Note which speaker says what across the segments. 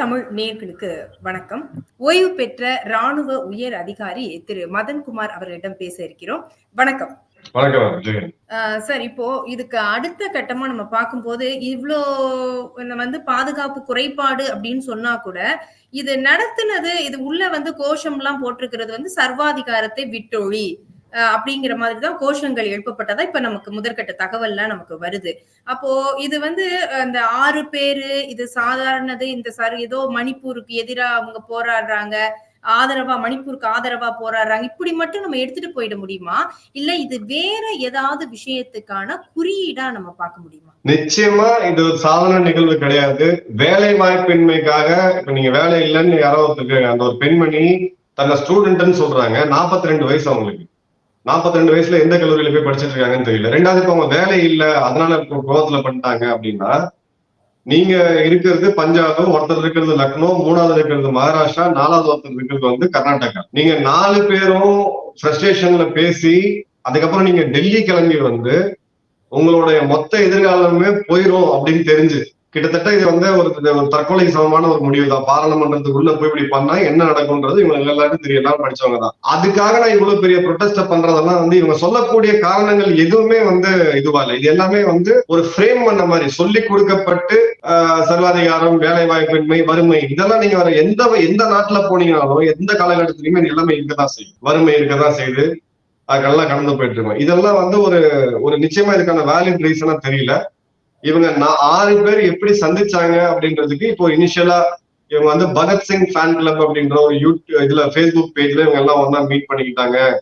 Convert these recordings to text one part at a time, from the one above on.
Speaker 1: தமிழ் நேர்களுக்கு வணக்கம். ஓய்வு பெற்ற ராணுவ உயர் அதிகாரி திரு. மதன்குமார் அவர்களிடம் பேச இருக்கிறோம். வணக்கம். சார் இப்போ இதுக்கு அடுத்த கட்டமா நம்ம பார்க்கும்போது இவ்வளோ வந்து பாதுகாப்பு குறைபாடு அப்படின்னு சொன்னா கூட இது நடத்துனது இது உள்ள வந்து கோஷம் எல்லாம் போட்டிருக்கிறது வந்து சர்வாதிகாரத்தை விட்டொழி. அப்படிங்கிற மாதிரி தான் கோஷங்கள் எழுப்பப்பட்டதா இப்ப நமக்கு முதற்கட்ட தகவல்லாம் நமக்கு வருது. அப்போ இது வந்து அந்த ஆறு பேரு இது சாதாரணது இந்த சர் ஏதோ மணிப்பூருக்கு எதிரா அவங்க போராடுறாங்க ஆதரவா மணிப்பூருக்கு ஆதரவா போராடுறாங்க இப்படி மட்டும் நம்ம எடுத்துட்டு போயிட முடியுமா? இல்ல இது வேற ஏதாவது விஷயத்துக்கான குறியீடா நம்ம பார்க்க முடியுமா?
Speaker 2: நிச்சயமா இது ஒரு சாதாரண நிகழ்வு கிடையாது. வேலை வாய்ப்பின்மைக்காக இப்ப நீங்க வேலை இல்லைன்னு யாரோ ஒருத்தருக்கு அந்த ஒரு பெண்மணி தன்னை ஸ்டூடெண்ட்னு சொல்றாங்க. 42 ரெண்டு வயசு அவங்களுக்கு. 42 ரெண்டு வயசுல எந்த கல்லூரியில போய் படிச்சுட்டு இருக்காங்கன்னு தெரியல. ரெண்டாவது இப்ப அவங்க வேலை இல்ல அதனால இப்போ கோவத்துல பண்ணிட்டாங்க அப்படின்னா நீங்க இருக்கிறது பஞ்சாபு ஒருத்தர் இருக்கிறது லக்னோ மூணாவது இருக்கிறது மகாராஷ்டிரா நாலாவது ஒருத்தர் இருக்கிறது வந்து கர்நாடகா. நீங்க நாலு பேரும் ஃப்ரஸ்ட்ரேஷன்ல பேசி அதுக்கப்புறம் நீங்க டெல்லி கிளம்பி வந்து உங்களுடைய மொத்த எதிர்காலமே போயிரும் அப்படின்னு தெரிஞ்சு. கிட்டத்தட்ட இது வந்து ஒரு ஒரு தற்கொலை சமமான ஒரு முடிவு தான் பாராளுமன்றத்துக்குள்ள போய் இப்படி பண்ணா என்ன நடக்கும்ன்றது இவங்க எல்லாருக்கும் தெரியும். எல்லாரும் படிச்சவங்க தான் அதுக்காக நான் இவ்வளவு பெரிய ப்ரொட்டஸ்ட பண்றதெல்லாம் வந்து இவங்க சொல்லக்கூடிய காரணங்கள் எதுவுமே வந்து இதுவா இல்லை. இது எல்லாமே வந்து ஒரு ஃப்ரேம் பண்ண மாதிரி சொல்லி கொடுக்கப்பட்டு ஆஹ், சர்வாதிகாரம் வேலை வாய்ப்பின்மை வறுமை இதெல்லாம் நீங்க வேற எந்த எந்த நாட்டுல போனீங்கனாலும் எந்த காலகட்டத்திலயுமே நிலைமை எல்லாமே இருக்கதான் செய்யும். வறுமை இருக்கதான் செய்யுது. அதுக்கெல்லாம் கடந்து போயிட்டு இருக்கோம். இதெல்லாம் வந்து ஒரு ஒரு நிச்சயமா இதுக்கான வேலிட் ரீசனா தெரியல. இவங்க நான் ஆறு பேர் எப்படி சந்திச்சாங்க அப்படின்றதுக்கு இப்போ இனிஷியலா இவங்க வந்து பகத்சிங் ஃபேன் கிளப் அப்படின்ற ஒரு யூடியூப் இதுல ஃபேஸ்புக் பேஜ்ல இவங்க எல்லாம் ஒண்ணா மீட் பண்ணிக்கிட்டாங்க.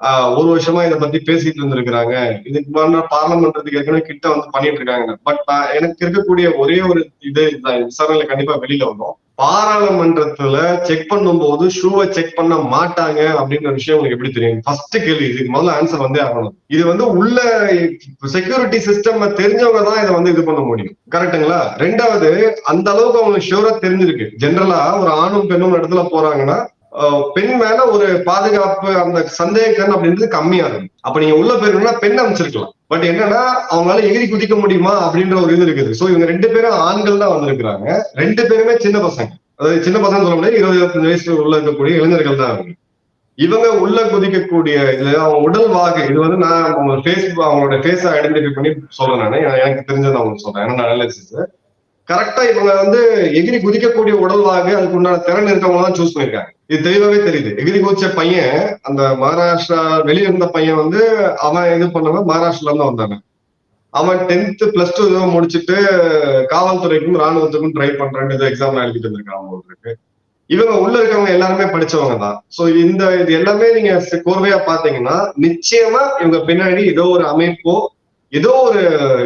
Speaker 2: ஆஹ் ஒரு வருஷமா இதை பத்தி பேசிட்டு இருந்திருக்கிறாங்க. இதுக்கு முன்னாடி பார்லமெண்ட்றதுக்கு ஏற்கனவே கிட்ட வந்து பண்ணிட்டு இருக்காங்க. பட் எனக்கு இருக்கக்கூடிய ஒரே ஒரு இது இதுதான். விசாரணையில கண்டிப்பா வெளியில வரும் பாராளுமன்றத்துல செக் பண்ணும்போது ஷூவை செக் பண்ண மாட்டாங்க அப்படின்ற விஷயம் உங்களுக்கு எப்படி தெரியும்? ஃபர்ஸ்ட் கேள்வி இதுக்கு முதல்ல ஆன்சர் வந்து ஆகணும். இது வந்து உள்ள செக்யூரிட்டி சிஸ்டம் தெரிஞ்சவங்க தான் இதை வந்து இது பண்ண முடியும். கரெக்ட்டுங்களா ரெண்டாவது அந்த அளவுக்கு அவங்களுக்கு ஷூரா தெரிஞ்சிருக்கு. ஜென்ரலா ஒரு ஆணும் பெண்ணும் இடத்துல போறாங்கன்னா பெண் மேல ஒரு பாதுகாப்பு அந்த சந்தேகம் அப்படின்றது கம்மியா இருக்கும் அப்ப நீங்க உள்ள போயிருந்தீங்கன்னா பெண் அமைச்சிருக்கலாம் பட் என்னன்னா அவங்களால எகிரி குதிக்க முடியுமா அப்படின்ற ஒரு இது இருக்குது. சோ இவங்க ரெண்டு பேரும் ஆண்கள் தான் வந்திருக்கிறாங்க. ரெண்டு பேருமே சின்ன பசங்க. அதாவது சின்ன பசங்க சொல்ல முடியாது இருபது இருபத்தஞ்சு வயசுல உள்ள இருக்கக்கூடிய இளைஞர்கள் தான் அவங்க இவங்க உள்ள குதிக்கக்கூடிய இதுல அவங்க உடல் வாகு இது வந்து நான் அவங்க ஃபேஸ் அவங்களோட ஃபேஸை ஐடென்டிஃபை பண்ணி சொல்றேன் நான். எனக்கு தெரிஞ்சதை அவங்க சொல்றேன். ஏன்னா அனாலிசிஸ் கரெக்டா இவங்க வந்து எகிரி குதிக்கக்கூடிய உடல் வாகு அதுக்கு உண்டான திறன் இருக்கவங்க தான் சூஸ் பண்ணிருக்காங்க. இது தெளிவாவே தெரியுது. எகிரி பையன் அந்த மகாராஷ்டிரா வெளிய இருந்த பையன் வந்து அவன் இது பண்ணவன் மகாராஷ்டிரால இருந்து வந்தாங்க அவன் டென்த் பிளஸ் டூ முடிச்சுட்டு காவல்துறைக்கும் ராணுவத்துக்கும் ட்ரை பண்றேன்னு எக்ஸாம் எழுதிட்டு இருந்திருக்கான் அவங்களுக்கு இவங்க உள்ள இருக்கவங்க எல்லாருமே படிச்சவங்க தான். சோ இந்த இது எல்லாமே நீங்க கோர்வையா பாத்தீங்கன்னா நிச்சயமா இவங்க பின்னாடி ஏதோ ஒரு அமைப்போ ஏதோ ஒரு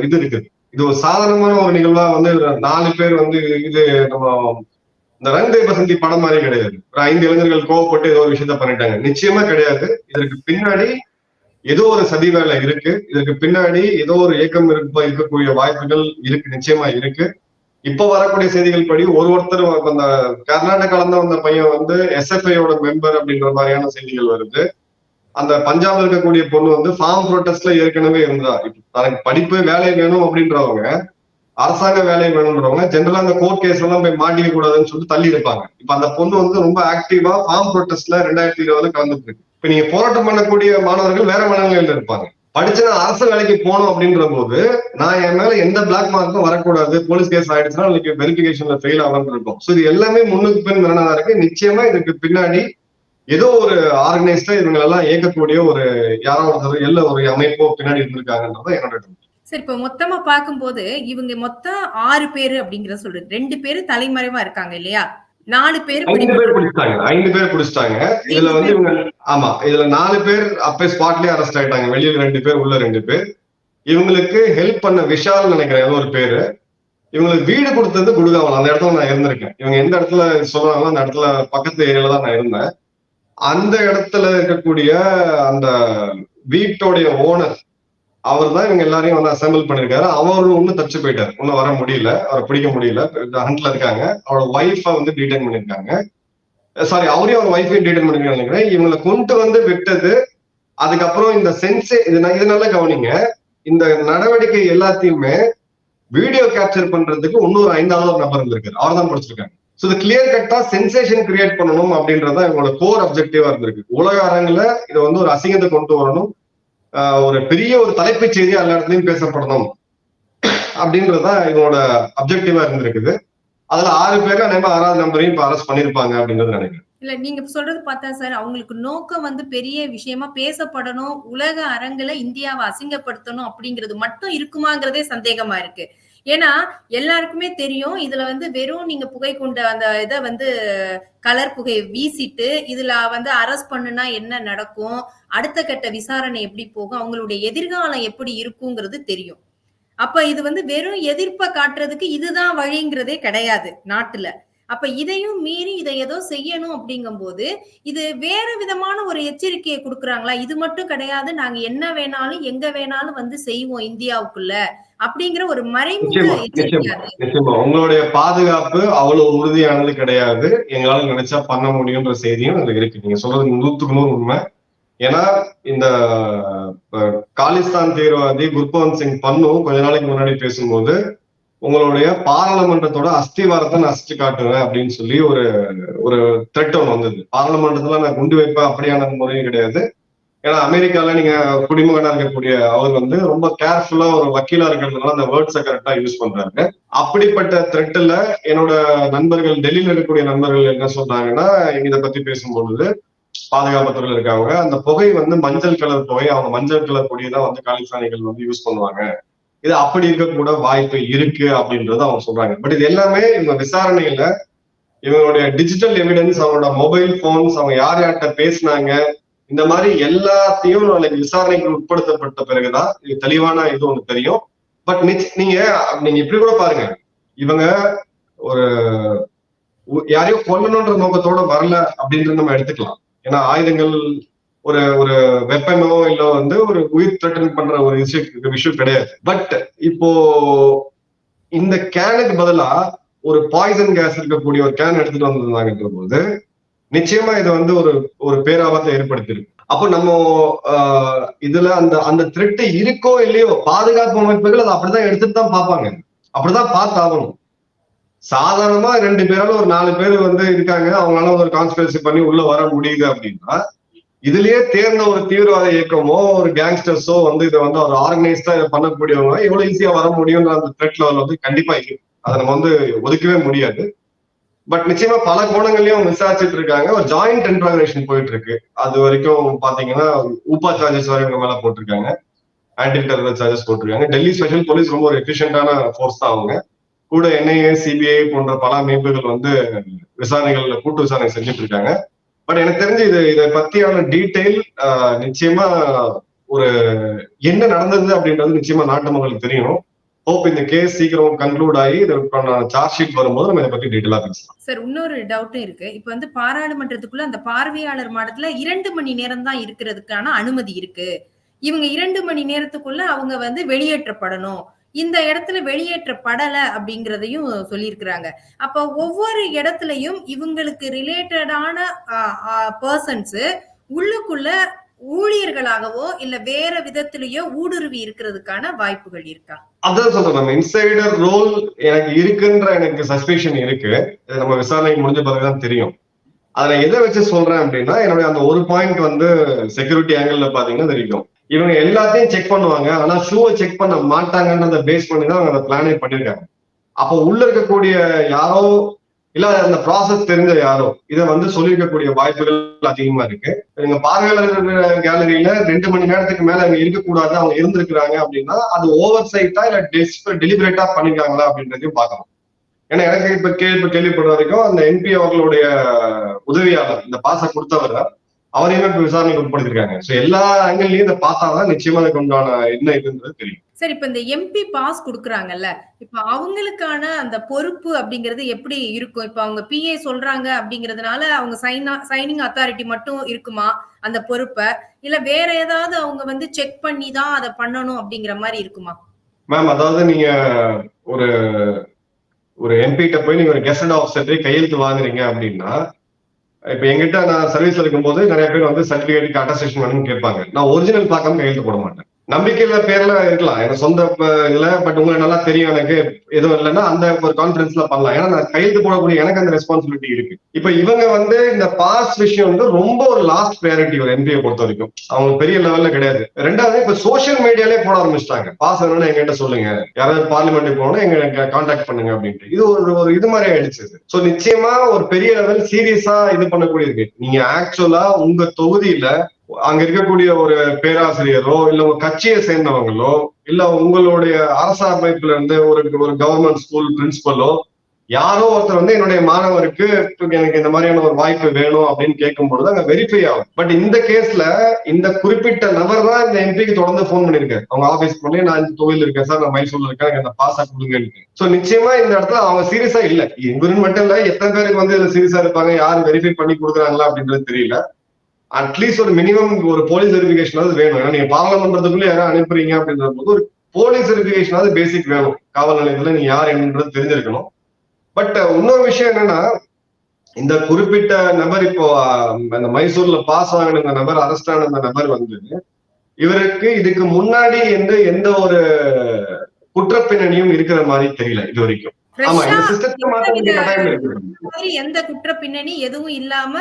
Speaker 2: இது இருக்குது. இது ஒரு சாதாரணமான ஒரு நிகழ்வா வந்து நாலு பேர் வந்து இது நம்ம இந்த ரங் தே பசந்தி படம் மாதிரி கிடையாது. ஒரு ஐந்து இளைஞர்கள் கோவப்பட்டு ஏதோ ஒரு விஷயத்த பண்ணிட்டாங்க. நிச்சயமா கிடையாது. இதற்கு பின்னாடி ஏதோ ஒரு சதி வேலை இருக்கு. இதற்கு பின்னாடி ஏதோ ஒரு இயக்கம் இருக்க இருக்கக்கூடிய வாய்ப்புகள் இருக்கு. நிச்சயமா இருக்கு. இப்ப வரக்கூடிய செய்திகள் படி ஒரு ஒருத்தர் அந்த கர்நாடகால இருந்து வந்த பையன் வந்து எஸ்எஃப்ஐயோட மெம்பர் அப்படின்ற மாதிரியான செய்திகள் வருது. அந்த பஞ்சாப்ல இருக்கக்கூடிய பொண்ணு வந்து ஃபார்ம் ப்ரொட்டஸ்ட்ல ஏற்கனவே இருந்தா. இப்ப தனக்கு படிப்பு வேலை வேணும் அப்படின்றவங்க அரசாங்க வேலை வேணும்ன்றவங்க ஜென்ரலா அந்த கோர்ட் கேஸ் எல்லாம் போய் மாட்டிக்க கூடாதுன்னு சொல்லிட்டு தள்ளி இருப்பாங்க இப்ப அந்த பொண்ணு வந்து ரொம்ப ஆக்டிவா ஃபார்ம் ப்ரொட்டஸ்ட்ல ரெண்டாயிரத்தி இருபதுல கலந்துட்டு இருக்கு இப்ப நீங்க போராட்டம் பண்ணக்கூடிய மாணவர்கள் வேற மனநிலையில இருப்பாங்க. படிச்சு நான் அரசு வேலைக்கு போகணும் அப்படின்ற போது நான் என் மேல எந்த பிளாக் மார்க்கும் வரக்கூடாது போலீஸ் கேஸ் ஆயிடுச்சுன்னா இன்னைக்கு வெரிபிகேஷன்ல ஃபெயில் ஆகலாம்னு இருக்கும். ஸோ இது எல்லாமே முன்னுக்கு பின் நடனதா இருக்கு. நிச்சயமா இதுக்கு பின்னாடி ஏதோ ஒரு ஆர்கனைஸ்டா இவங்க எல்லாம் இயக்கக்கூடிய ஒரு யாரோ ஒருத்தர் எல்லா ஒரு அமைப்போ பின்னாடி இருந்திருக்காங்கன்றதான் என்னோட
Speaker 1: சரி இப்ப மொத்தமா பார்க்கும்போது இவங்க மொத்தம் ஆறு பேரு அப்படிங்கறத சொல்றது ரெண்டு பேரு தலைமறைவா இருக்காங்க இல்லையா? நாலு பேர்
Speaker 2: ஐந்து பேர் பிடிச்சிட்டாங்க. ஐந்து பேர் பிடிச்சிட்டாங்க. இதுல வந்து இவங்க ஆமா இதுல நாலு பேர் அப்பே ஸ்பாட்லயே அரெஸ்ட் ஆயிட்டாங்க. வெளியில ரெண்டு பேர் உள்ள ரெண்டு பேர். இவங்களுக்கு ஹெல்ப் பண்ண விஷால் நினைக்கிறேன் ஏதோ ஒரு பேரு. இவங்களுக்கு வீடு கொடுத்தது குடுகாவல். அந்த இடத்துல நான் இருந்திருக்கேன். இவங்க எந்த இடத்துல சொல்றாங்களோ அந்த இடத்துல பக்கத்து ஏரியால தான் நான் இருந்தேன். அந்த இடத்துல இருக்கக்கூடிய அந்த வீட்டோடைய ஓனர் அவர் தான் இவங்க எல்லாரையும் வந்து அசெம்பிள் பண்ணிருக்காரு. அவர் ஒன்றும் தச்சு போயிட்டார். ஒன்னும் வர முடியல. அவரை பிடிக்க முடியல. ஹண்ட்ல இருக்காங்க. அவரோட ஒய்ஃபை வந்து டீடைன் பண்ணிருக்காங்க. சாரி அவரையும் அவர் ஒய்ஃபையும் டீடைன் பண்ணிருக்காங்க நினைக்கிறேன். இவங்களை கொண்டு வந்து விட்டது. அதுக்கப்புறம் இந்த சென்சே இது இதனால இது நல்லா கவனிங்க. இந்த நடவடிக்கை எல்லாத்தையுமே வீடியோ கேப்சர் பண்றதுக்கு இன்னொரு ஐந்தாவது ஒரு நபர் இருந்திருக்காரு. அவர் தான் படிச்சிருக்காங்க ஸோ இது கிளியர் கட்டா சென்சேஷன் கிரியேட் பண்ணணும் அப்படின்றத இவங்களோட கோர் அப்ஜெக்டிவா இருந்திருக்கு. உலக அரங்குல இதை வந்து ஒரு அசிங்கத்தை கொண்டு வரணும். ஒரு பெரிய ஒரு தலைப்புச் செய்தி எல்லா இடத்துலையும் பேசப்படணும் அப்படின்றதுதான் இவங்களோட அப்ஜெக்டிவா இருந்திருக்குது. அதுல ஆறு பேர்ல நம்ம ஆறாவது நம்பரையும் இப்ப அரெஸ்ட் பண்ணிருப்பாங்க அப்படின்றது நினைக்கிறேன்.
Speaker 1: இல்ல நீங்க சொல்றது பார்த்தா சார் அவங்களுக்கு நோக்கம் வந்து பெரிய விஷயமா பேசப்படணும் உலக அரங்குல இந்தியாவை அசிங்கப்படுத்தணும் அப்படிங்கிறது மட்டும் இருக்குமாங்கிறதே சந்தேகமா இருக்கு. ஏன்னா எல்லாருக்குமே தெரியும் இதுல வந்து வெறும் நீங்க புகை கொண்ட அந்த இதை வந்து கலர் புகையை வீசிட்டு இதுல வந்து அரெஸ்ட் பண்ணுனா என்ன நடக்கும் அடுத்த கட்ட விசாரணை எப்படி போகும் அவங்களுடைய எதிர்காலம் எப்படி இருக்குங்கிறது தெரியும். அப்ப இது வந்து வெறும் எதிர்ப்பை காட்டுறதுக்கு இதுதான் வழிங்கிறதே கிடையாது நாட்டுல. அப்ப இதையும் மீறி இதை ஏதோ செய்யணும் அப்படிங்கும்போது இது வேற விதமான ஒரு எச்சரிக்கையை கொடுக்குறாங்களா? இது மட்டும் கிடையாது நாங்க என்ன வேணாலும் எங்க வேணாலும் வந்து செய்வோம் இந்தியாவுக்குள்ள அப்படிங்கிற ஒரு மறைமுக
Speaker 2: உங்களுடைய பாதுகாப்பு அவ்வளவு உறுதியானது கிடையாது. எங்களால நினைச்சா பண்ண முடியுன்ற செய்தியும் அதுல இருக்கு. நீங்க சொல்றது நூத்துக்கு நூறு உண்மை. ஏன்னா இந்த காலிஸ்தான் தீவிரவாதி குர்பவந்த் சிங் பன்னு கொஞ்ச நாளைக்கு முன்னாடி பேசும்போது உங்களுடைய பாராளுமன்றத்தோட அஸ்திவாரத்தை நான் அசிச்சு காட்டுவேன் அப்படின்னு சொல்லி ஒரு ஒரு த்ரெட் ஒன்று வந்தது. பாராளுமன்றத்துல நான் குண்டு வைப்பேன் அப்படியான முறையும் கிடையாது. ஏன்னா அமெரிக்கால நீங்க குடிமகனா இருக்கக்கூடிய அவர் வந்து ரொம்ப கேர்ஃபுல்லா ஒரு வக்கீலா இருக்கிறதுனால அந்த வேர்ட்ஸை கரெக்டா யூஸ் பண்றாங்க அப்படிப்பட்ட த்ரெட்ல என்னோட நண்பர்கள் டெல்லியில இருக்கக்கூடிய நண்பர்கள் என்ன சொல்றாங்கன்னா இதை பத்தி பேசும்பொழுது பாதுகாப்புத்துறையில இருக்காங்க அந்த புகை வந்து மஞ்சள் கலர் புகை அவங்க மஞ்சள் கலர் பொடியை தான் வந்து காலிஸ்தானிகள் வந்து யூஸ் பண்ணுவாங்க. இது அப்படி இருக்கக்கூட வாய்ப்பு இருக்கு அப்படின்றத அவங்க சொல்றாங்க. பட் இது எல்லாமே இவங்க விசாரணையில இவங்களுடைய டிஜிட்டல் எவிடன்ஸ் அவங்களோட மொபைல் போன்ஸ் அவங்க யார் யார்கிட்ட பேசினாங்க இந்த மாதிரி எல்லாத்தையும் நாளைக்கு விசாரணைக்கு உட்படுத்தப்பட்ட பிறகுதான் இது தெளிவான இது ஒண்ணு தெரியும். பட் நீங்க நீங்க இப்படி கூட பாருங்க. இவங்க ஒரு யாரையும் கொல்லணும்ன்ற நோக்கத்தோட வரல அப்படின்றது நம்ம எடுத்துக்கலாம். ஏன்னா ஆயுதங்கள் ஒரு ஒரு வெப்பனோ இல்ல வந்து ஒரு உயிர் த்ரெட்டன் பண்ற ஒரு விஷயம் விஷயம் கிடையாது. பட் இப்போ இந்த கேனுக்கு பதிலா ஒரு பாய்சன் கேஸ் இருக்கக்கூடிய ஒரு கேன் எடுத்துட்டு வந்திருந்தாங்கன்ற போது நிச்சயமா இது வந்து ஒரு ஒரு பேராபத்தை ஏற்படுத்தியிருக்கு. அப்போ நம்ம ஆஹ், இதுல அந்த அந்த த்ரெட்டு இருக்கோ இல்லையோ பாதுகாப்பு அமைப்புகள் அதை அப்படிதான் எடுத்துட்டு தான் பார்ப்பாங்க. அப்படிதான் பார்த்தாகணும். சாதாரணமா ரெண்டு பேரால ஒரு நாலு பேர் வந்து இருக்காங்க. அவங்களால ஒரு கான்ஸ்பிரசி பண்ணி உள்ள வர முடியுது அப்படின்னா இதுலயே தேர்ந்த ஒரு தீவிரவாத இயக்கமோ ஒரு கேங்ஸ்டர்ஸோ வந்து இதை வந்து ஒரு ஆர்கனைஸ்டா இதை பண்ணக்கூடியவங்க எவ்வளவு ஈஸியா வர முடியும்ன்ற அந்த த்ரெட் லெவல் வந்து கண்டிப்பா இருக்கு. அதை நம்ம வந்து ஒதுக்கவே முடியாது. பட் நிச்சயமா பல கோணங்களையும் விசாரிச்சுட்டு இருக்காங்க. ஒரு ஜாயிண்ட் இன்ட்ராகரேஷன் போயிட்டு இருக்கு அது வரைக்கும் பாத்தீங்கன்னா ஊப்பா சார்ஜஸ் வரை இவங்க மேல போட்டிருக்காங்க. ஆன்டி டெரர் சார்ஜஸ் போட்டிருக்காங்க. டெல்லி ஸ்பெஷல் போலீஸ் ரொம்ப ஒரு எஃபிஷியன்டான ஃபோர்ஸ் தான் அவங்க. கூட என்ஐஏ சிபிஐ போன்ற பல அமைப்புகள் வந்து விசாரணைகள்ல கூட்டு விசாரணை செஞ்சுட்டு இருக்காங்க. பட் எனக்கு தெரிஞ்சு இது இதை பத்தியான டீட்டெயில் நிச்சயமா ஒரு என்ன நடந்தது அப்படின்றது நிச்சயமா நாட்டு மக்களுக்கு தெரியணும். ஹோப் இந்த கேஸ் சீக்கிரம் கன்க்ளூட் ஆகி இதற்கான சார்ஜ் ஷீட் வரும்போது நம்ம இதை பத்தி டீட்டெயிலா பேசலாம்.
Speaker 1: சார் இன்னொரு டவுட்டும் இருக்கு. இப்ப வந்து பாராளுமன்றத்துக்குள்ள அந்த பார்வையாளர் மாடத்துல இரண்டு மணி நேரம் தான் இருக்கிறதுக்கான அனுமதி இருக்கு. இவங்க இரண்டு மணி நேரத்துக்குள்ள அவங்க வந்து வெளியேற்றப்படணும். இந்த இடத்துல வெளியேற்றப்படல அப்படிங்கிறதையும் சொல்லியிருக்கிறாங்க. அப்ப ஒவ்வொரு இடத்துலயும் இவங்களுக்கு ரிலேட்டடான பர்சன்ஸ் உள்ளுக்குள்ள ஊழியர்களாகவோ இல்ல வேற விதத்திலேயோ ஊடுருவி இருக்கிறதுக்கான வாய்ப்புகள் இருக்கா?
Speaker 2: அதான் சொல்றேன் நம்ம இன்சைடர் ரோல் எனக்கு இருக்குன்ற எனக்கு சஸ்பெஷன் இருக்கு. நம்ம விசாரணை முடிஞ்ச பிறகுதான் தெரியும். அதுல எதை வச்சு சொல்றேன் அப்படின்னா என்னுடைய அந்த ஒரு பாயிண்ட் வந்து செக்யூரிட்டி ஆங்கிள் பாத்தீங்கன்னா தெரியும். இவங்க எல்லாத்தையும் செக் பண்ணுவாங்க. ஆனா ஷூவை செக் பண்ண மாட்டாங்கன்றத பேஸ் பண்ணி தான் அவங்க அந்த பிளானே பண்ணிருக்காங்க. அப்போ உள்ள இருக்கக்கூடிய யாரோ இல்ல அந்த ப்ராசஸ் தெரிஞ்ச யாரோ இதை வந்து சொல்லியிருக்கக்கூடிய வாய்ப்புகள் அதிகமா இருக்கு. எங்க பார்வையாளர் கேலரியில ரெண்டு மணி நேரத்துக்கு மேல அங்க இருக்கக்கூடாது அவங்க இருந்திருக்கிறாங்க அப்படின்னா அது ஓவர் சைட்டா இல்ல டெலிபரேட்டா பண்ணிருக்காங்களா அப்படின்றதையும் பார்க்கணும் ஏன்னா எனக்கு இப்ப கேள்வி கேள்விப்படுற வரைக்கும் அந்த எம்பி அவர்களுடைய உதவியாளர் இந்த பாச கொடுத்தவர் அவரையுமே இப்ப விசாரணைக்கு உட்படுத்திருக்காங்க சோ எல்லா ஆங்கிள்லயும் இதை பார்த்தாதான் நிச்சயமா அதுக்கு உண்டான என்ன இதுன்றது தெரியும்.
Speaker 1: சரி இப்ப இந்த எம்பி பாஸ் குடுக்குறாங்கல்ல இப்ப அவங்களுக்கான அந்த பொறுப்பு அப்படிங்கிறது எப்படி இருக்கும்? இப்ப அவங்க பிஏ சொல்றாங்க அப்படிங்கறதுனால அவங்க சைன் சைனிங் அத்தாரிட்டி மட்டும் இருக்குமா அந்த பொறுப்பை? இல்ல வேற ஏதாவது அவங்க வந்து செக் பண்ணி தான் அதை பண்ணணும் அப்படிங்கிற மாதிரி இருக்குமா?
Speaker 2: மேம் அதாவது நீங்க ஒரு ஒரு எம்பிட்ட போய் நீங்க ஒரு கெஸ்ட் ஆஃபீஸர் கையெழுத்து வாங்குறீங்க அப்படின்னா இப்ப எங்கிட்ட நான் சர்வீஸ் எடுக்கும் போது நிறைய பேர் வந்து சர்டிபிகேட்டுக்கு அட்டஸ்டேஷன் வேணும்னு கேட்பாங்க. நான் ஒரிஜினல் பார்க்காம கையெழுத்து போட மாட்டேன். நம்பிக்கையில பேர்ல இருக்கலாம். எனக்கு சொந்த இல்ல பட் உங்களுக்கு நல்லா தெரியும் எனக்கு. எதுவும் இல்லைன்னா அந்த ஒரு கான்பிடன்ஸ்ல பண்ணலாம். ஏன்னா நான் கையெழுத்து போடக்கூடிய எனக்கு அந்த ரெஸ்பான்சிபிலிட்டி இருக்கு. இப்ப இவங்க வந்து இந்த பாஸ் விஷயம் வந்து ரொம்ப ஒரு லாஸ்ட் ப்ரையாரிட்டி ஒரு எம்பியை பொறுத்த வரைக்கும். அவங்க பெரிய லெவல்ல கிடையாது. ரெண்டாவது இப்ப சோஷியல் மீடியாலே போட ஆரம்பிச்சிட்டாங்க. பாஸ் வேணும்னு எங்கிட்ட சொல்லுங்க. யாராவது பார்லிமெண்ட் போகணும் எங்க கான்டாக்ட் பண்ணுங்க அப்படின்ட்டு. இது ஒரு ஒரு இது மாதிரி ஆயிடுச்சு சோ நிச்சயமா ஒரு பெரிய லெவல் சீரியஸா இது பண்ணக்கூடியது நீங்க ஆக்சுவலா உங்க தொகுதியில அங்க இருக்கக்கூடிய ஒரு பேராசிரியரோ இல்ல ஒரு கட்சியை சேர்ந்தவங்களோ இல்ல உங்களுடைய அரசு அமைப்புல இருந்து ஒரு ஒரு கவர்மெண்ட் ஸ்கூல் பிரின்சிபலோ யாரோ ஒருத்தர் வந்து என்னுடைய மாணவருக்கு எனக்கு இந்த மாதிரியான ஒரு வாய்ப்பு வேணும் அப்படின்னு கேட்கும் பொழுது அங்க வெரிஃபை ஆகும். பட் இந்த கேஸ்ல இந்த குறிப்பிட்ட நபர் தான் இந்த எம்பிக்கு தொடர்ந்து ஃபோன் பண்ணிருக்காரு அவங்க ஆபீஸ் பண்ணி நான் இந்த தொழில் இருக்கேன் சார் நான் மைசூர்ல இருக்கேன் எனக்கு இந்த பாஸா கொடுங்கன்னு சோ நிச்சயமா இந்த இடத்துல அவங்க சீரியஸா இல்ல. இவருன்னு மட்டும் இல்ல எத்தனை பேருக்கு வந்து இதுல சீரியஸா இருப்பாங்க யார் வெரிஃபை பண்ணி கொடுக்குறாங்களா அப்படின்றது தெரியல. அட்லீஸ்ட் ஒரு மினிமம் ஒரு போலீஸ் வெரிஃபிகேஷன் வேணும். ஏன்னா நீங்க பாராளுமன்றத்துக்குள்ள யாரும் அனுப்புறீங்க அப்படின்ற போது ஒரு போலீஸ் வெரிஃபிகேஷன் பேசிக் வேணும். காவல் நிலையத்துல நீங்க யார் என்னன்றது தெரிஞ்சிருக்கணும். பட் இன்னொரு விஷயம் என்னன்னா இந்த குறிப்பிட்ட நபர் இப்போ அந்த மைசூர்ல பாஸ் ஆகின இந்த நபர் அரெஸ்ட் ஆன இந்த நபர் வந்து இவருக்கு இதுக்கு முன்னாடி எந்த எந்த ஒரு குற்றப்பின்னணியும் இருக்கிற மாதிரி தெரியல இது வரைக்கும். ஆமா இந்த சிஸ்டத்தை மாத்த வேண்டிய கட்டாயம் இருக்கு
Speaker 1: இந்த மாதிரி எந்த குற்ற பின்னணி எதுவும் இல்லாம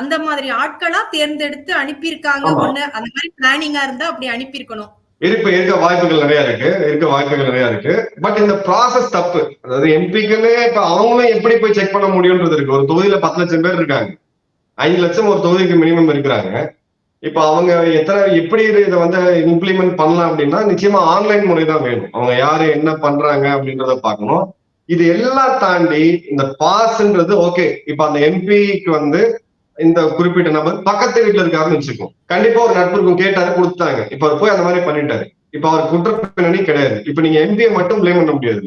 Speaker 1: அந்த மாதிரி ஆட்களா தேர்ந்தெடுத்து அனுப்பியிருக்காங்க. ஒண்ணு. அந்த மாதிரி பிளானிங்கா இருந்தா அப்படி அனுப்பியிருக்கணும்.
Speaker 2: இருக்க இருக்க வாய்ப்புகள் நிறைய இருக்கு. இருக்க வாய்ப்புகள் நிறைய இருக்கு. பட் இந்த ப்ராசஸ் தப்பு. அதாவது எம்பிக்களே இப்ப அவங்களும் எப்படி போய் செக் பண்ண முடியும்ன்றது இருக்கு. ஒரு தொகுதியில பத்து லட்சம் பேர் இருக்காங்க. ஐந்து லட்சம் ஒரு தொகுதிக்கு மினிமம் இருக்கிறாங்க. இப்ப அவங்க எத்தனை எப்படி இது இதை வந்து இம்ப்ளிமெண்ட் பண்ணலாம் அப்படின்னா நிச்சயமா ஆன்லைன் முறை தான் வேணும். அவங்க யாரு என்ன பண்றாங்க அப்படின்றத பார்க்கணும். இது எல்லாம் தாண்டி இந்த பாஸ்ன்றது ஓகே இப்ப அந்த எம்பிக்கு வந்து இந்த குறிப்பிட்ட நபர் பக்கத்து வீட்டுல இருக்காருன்னு வச்சுக்கோம் கண்டிப்பா ஒரு நட்பு இருக்கும். கேட்டாரு கொடுத்தாங்க இப்ப அவர் போய் அந்த மாதிரி பண்ணிட்டாரு. இப்ப அவர் குற்றப்பின்னணி கிடையாது. இப்ப நீங்க எம்பியை மட்டும் ப்ளேம் பண்ண முடியாது.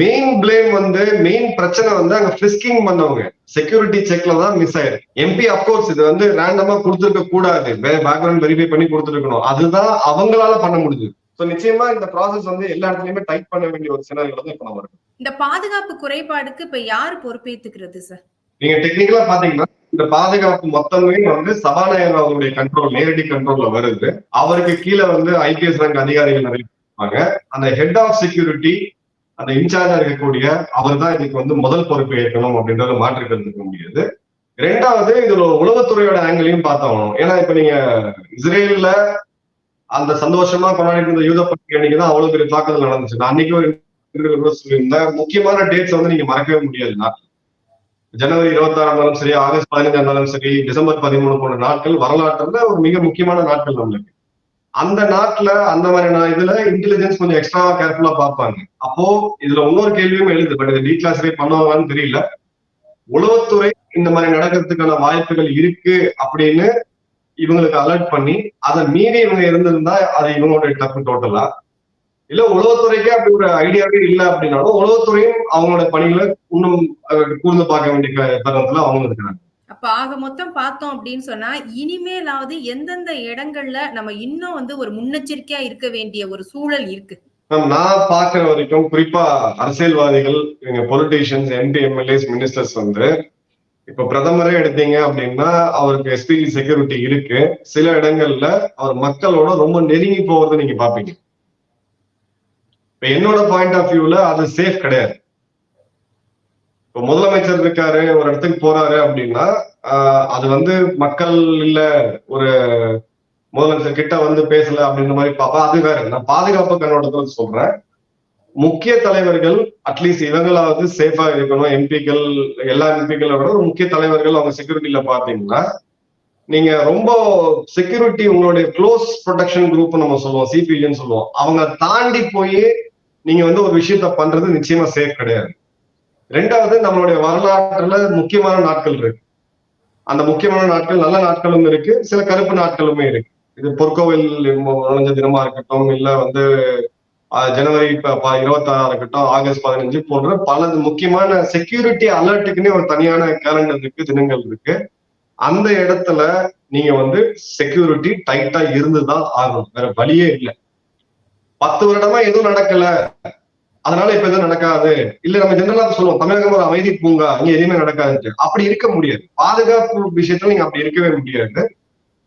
Speaker 2: மெயின் ப்ளேம் வந்து மெயின் பிரச்சனை வந்து அங்க ஃபிஸ்கிங் பண்ணவங்க. செக்யூரிட்டி செக்ல தான் மிஸ் ஆயிருக்கு எம்பி அப்கோர்ஸ் இது வந்து ரேண்டமா கொடுத்துருக்க கூடாது. பேக்ரவுண்ட் வெரிஃபை பண்ணி கொடுத்துருக்கணும். அதுதான் அவங்களால பண்ண முடியுது சோ நிச்சயமா இந்த ப்ராசஸ் வந்து எல்லா இடத்துலயுமே டைப் பண்ண வேண்டிய ஒரு சினாரியோ தான் இப்ப நம்ம
Speaker 1: இந்த பாதுகாப்பு குறைபாடுக்கு இப்ப யார் பொறுப்பேத்துக்கிறது சார்
Speaker 2: நீங்க டெக்னிக்கலா பாத்தீங்கன்னா இந்த பாதுகாப்பு மொத்தமே வந்து சபாநாயகர் அவருடைய கண்ட்ரோல் நேரடி கண்ட்ரோல்ல வருது. அவருக்கு கீழே வந்து ஐபிஎஸ் ரேங்க் அதிகாரிகள் நிறைய இருப்பாங்க. அந்த ஹெட் ஆஃப் செக்யூரிட்டி அந்த இன்சார்ஜா இருக்கக்கூடிய அவர் தான் இதுக்கு வந்து முதல் பொறுப்பு ஏற்கணும் அப்படின்றத மாற்றி இருக்க முடியாது. ரெண்டாவது இதுல ஒரு உளவுத்துறையோட ஆங்கிளையும் பார்த்தோம் ஏன்னா இப்ப நீங்க இஸ்ரேல்ல அந்த சந்தோஷமா கொண்டாடிட்டு இருந்த யூத பண்டிகை அன்னைக்கு தான் அவ்வளவு பெரிய தாக்குதல் நடந்துச்சு. நான் அன்னைக்கு ஒரு சொல்லியிருந்தேன் முக்கியமான டேட்ஸ் வந்து நீங்க மறக்கவே முடியாது. ஜனவரி இருபத்தி ஆறாம் சரி ஆகஸ்ட் பதினஞ்சு இருந்தாலும் சரி டிசம்பர் பதிமூணு போன்ற நாட்கள் வரலாற்றுல ஒரு மிக முக்கியமான நாட்கள் நம்மளுக்கு. அந்த நாட்டுல அந்த மாதிரி நான் இதுல இன்டெலிஜென்ஸ் கொஞ்சம் எக்ஸ்ட்ரா கேர்ஃபுல்லா பார்ப்பாங்க. அப்போ இதுல இன்னொரு கேள்வியும் எழுது பட் இது டீக்ளாசிஃபை பண்ணுவாங்கன்னு தெரியல. உளவுத்துறை இந்த மாதிரி நடக்கிறதுக்கான வாய்ப்புகள் இருக்கு அப்படின்னு இவங்களுக்கு அலர்ட் பண்ணி அதை மீறி இவங்க இருந்திருந்தா அது இவங்களுடைய தப்பு டோட்டலா இல்ல உளவுத்துறைக்கே அப்படி ஒரு ஐடியாவே இல்ல அப்படின்னாலும் உளவுத்துறையும் அவங்களோட பணிகளை இன்னும் கூர்ந்து பார்க்க வேண்டிய தருணத்துல அவங்க இருக்கிறாங்க.
Speaker 1: அப்ப ஆக மொத்தம் பார்த்தோம் அப்படின்னு சொன்னா இனிமேலாவது எந்தெந்த இடங்கள்ல நம்ம இன்னும் வந்து ஒரு முன்னெச்சரிக்கையா இருக்க வேண்டிய ஒரு சூழல் இருக்கு?
Speaker 2: நான் பாக்குற வரைக்கும் குறிப்பா அரசியல்வாதிகள் எங்க பொலிட்டீஷியன்ஸ் எம்பி எம்எல்ஏஸ் மினிஸ்டர்ஸ் வந்து இப்ப பிரதமரே எடுத்தீங்க அப்படின்னா அவருக்கு எஸ்பிஜி செக்யூரிட்டி இருக்கு. சில இடங்கள்ல அவர் மக்களோட ரொம்ப நெருங்கி போறதை நீங்க பாப்பீங்க இப்ப என்னோட பாயிண்ட் ஆஃப் வியூல அது சேஃப் கிடையாது. இப்ப முதலமைச்சர் இருக்காரு ஒரு இடத்துக்கு போறாரு அப்படின்னா அது வந்து மக்கள் இல்ல ஒரு முதலமைச்சர் கிட்ட வந்து பேசல அப்படின்ற மாதிரி பாப்பா அது வேற. நான் பாதுகாப்பு கண்ணோட்டத்துல சொல்றேன். முக்கிய தலைவர்கள் அட்லீஸ்ட் இவங்களாவது சேஃபா இருக்கணும். எம்பிக்கள் எல்லா எம்பிக்களை விட ஒரு முக்கிய தலைவர்கள் அவங்க செக்யூரிட்டியில பாத்தீங்கன்னா நீங்க ரொம்ப செக்யூரிட்டி உங்களுடைய க்ளோஸ் ப்ரொடெக்ஷன் குரூப் நம்ம சொல்லுவோம் சிபிஜின்னு சொல்லுவோம். அவங்க தாண்டி போய் நீங்க வந்து ஒரு விஷயத்த பண்றது நிச்சயமா சேஃப் கிடையாது. ரெண்டாவது நம்மளுடைய வரலாற்றுல முக்கியமான நாட்கள் இருக்கு. அந்த முக்கியமான நாட்கள் நல்ல நாட்களும் இருக்கு. சில கருப்பு நாட்களுமே இருக்கு. இது பொற்கோவில் நுழைஞ்ச தினமா இருக்கட்டும் இல்ல வந்து ஜனவரி இருபத்தாறா இருக்கட்டும் ஆகஸ்ட் பதினஞ்சு போன்ற பல முக்கியமான செக்யூரிட்டி அலர்ட்டுக்குன்னே ஒரு தனியான கேலண்டர் இருக்கு தினங்கள் இருக்கு. அந்த இடத்துல நீங்க வந்து செக்யூரிட்டி டைட்டா இருந்துதான் ஆகணும். வேற வழியே இல்லை. பத்து வருடமா எதுவும் நடக்கல. அதனால இப்ப எதுவும் நடக்காது. இல்ல நம்ம ஜெனரலா சொல்லுவோம். தமிழகம் ஒரு அமைதி பூங்கா. இங்க எதுவுமே நடக்காதுன்ட்டு. அப்படி இருக்க முடியாது. பாதுகாப்பு விஷயத்துல நீங்க அப்படி இருக்கவே முடியாது.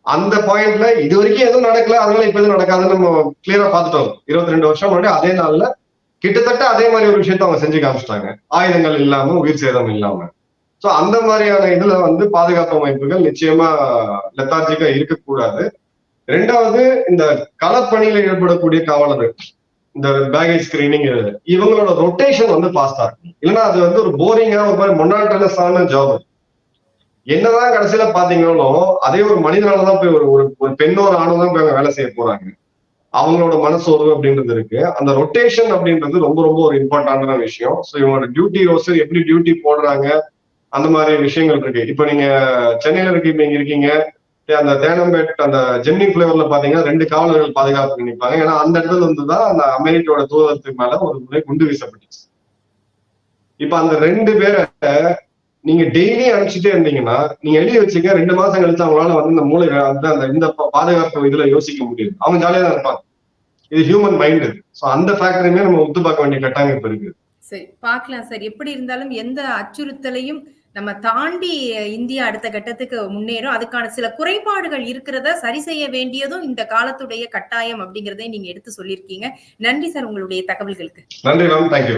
Speaker 2: அந்த பாயிண்ட்ல இது வரைக்கும் எதுவும் நடக்கல. அதனால இப்ப எதுவும் நடக்காதுன்னு நம்ம கிளியரா பார்த்துட்டோம். இருபத்தி ரெண்டு வருஷம் முன்னாடி அதே நாள்ல கிட்டத்தட்ட அதே மாதிரி ஒரு விஷயத்த அவங்க செஞ்சு காமிச்சிட்டாங்க. ஆயுதங்கள் இல்லாம உயிர் சேதம் இல்லாம. சோ அந்த மாதிரியான இதுல வந்து பாதுகாப்பு அமைப்புகள் நிச்சயமா லெத்தார்ஜிக்கா இருக்கக்கூடாது. ரெண்டாவது இந்த களப்பணியில ஈடுபடக்கூடிய காவலர்கள் இந்த பேகேஜ் ஸ்கிரீனிங் இவங்களோட ரொட்டேஷன் வந்து ஃபாஸ்டா இருக்கும். இல்லைன்னா அது வந்து ஒரு போரிங்கா ஒரு மாதிரி மொன்னாட்டனஸான ஜாப் என்னதான் கடைசியில பாத்தீங்கன்னாலும் அதே ஒரு மனிதனால தான் போய் ஒரு ஒரு- ஒரு பெண்ணோ ஒரு ஆணோ தான் போய் அவங்க வேலை செய்ய போறாங்க. அவங்களோட மனசோர்வு அப்படின்றது இருக்கு. அந்த ரொட்டேஷன் அப்படின்றது ரொம்ப ரொம்ப ஒரு இம்பார்ட்டன்டான விஷயம். ஸோ இவங்களோட டியூட்டி ரோஸ்டர் எப்படி டியூட்டி போடுறாங்க அந்த மாதிரி விஷயங்கள் இருக்கு. இப்போ நீங்க சென்னையில இருக்கு இப்ப இங்க இருக்கீங்க. அந்த தேனம்பேட் அந்த ஜெம்னி பிளேவர்ல பாத்தீங்கன்னா ரெண்டு காவலர்கள் பாதுகாப்பு நினைப்பாங்க ஏன்னா அந்த இடத்துல இருந்து தான் அந்த அமெரிக்காவோட தூதரத்துக்கு மேல ஒரு முறை குண்டு வீசப்பட்டுச்சு. இப்ப அந்த ரெண்டு பேரை நீங்க டெய்லி அனுப்பிச்சிட்டே இருந்தீங்கன்னா நீங்க எழுதி வச்சுக்க ரெண்டு மாசம் கழிச்சு அவங்களால வந்து இந்த மூளை வந்து அந்த இந்த பாதுகாப்பு இதுல யோசிக்க முடியாது. அவங்க ஜாலியா தான் இருப்பாங்க. இது ஹியூமன் மைண்ட் ஸோ அந்த ஃபேக்டரியுமே நம்ம உத்து பார்க்க வேண்டிய கட்டாயம் இப்ப இருக்கு.
Speaker 1: சரி பார்க்கலாம் சார். எப்படி இருந்தாலும் எந்த அச்சுறுத்தலையும் நம்ம தாண்டி இந்தியா அடுத்த கட்டத்துக்கு முன்னேறும். அதுக்கான சில குறைபாடுகள் இருக்கிறத சரி செய்ய வேண்டியதும் இந்த காலத்துடைய கட்டாயம் அப்படிங்கறதை நீங்க எடுத்து சொல்லியிருக்கீங்க. நன்றி சார் உங்களுடைய தகவல்களுக்கு.
Speaker 2: நன்றி மேம் தேங்க்யூ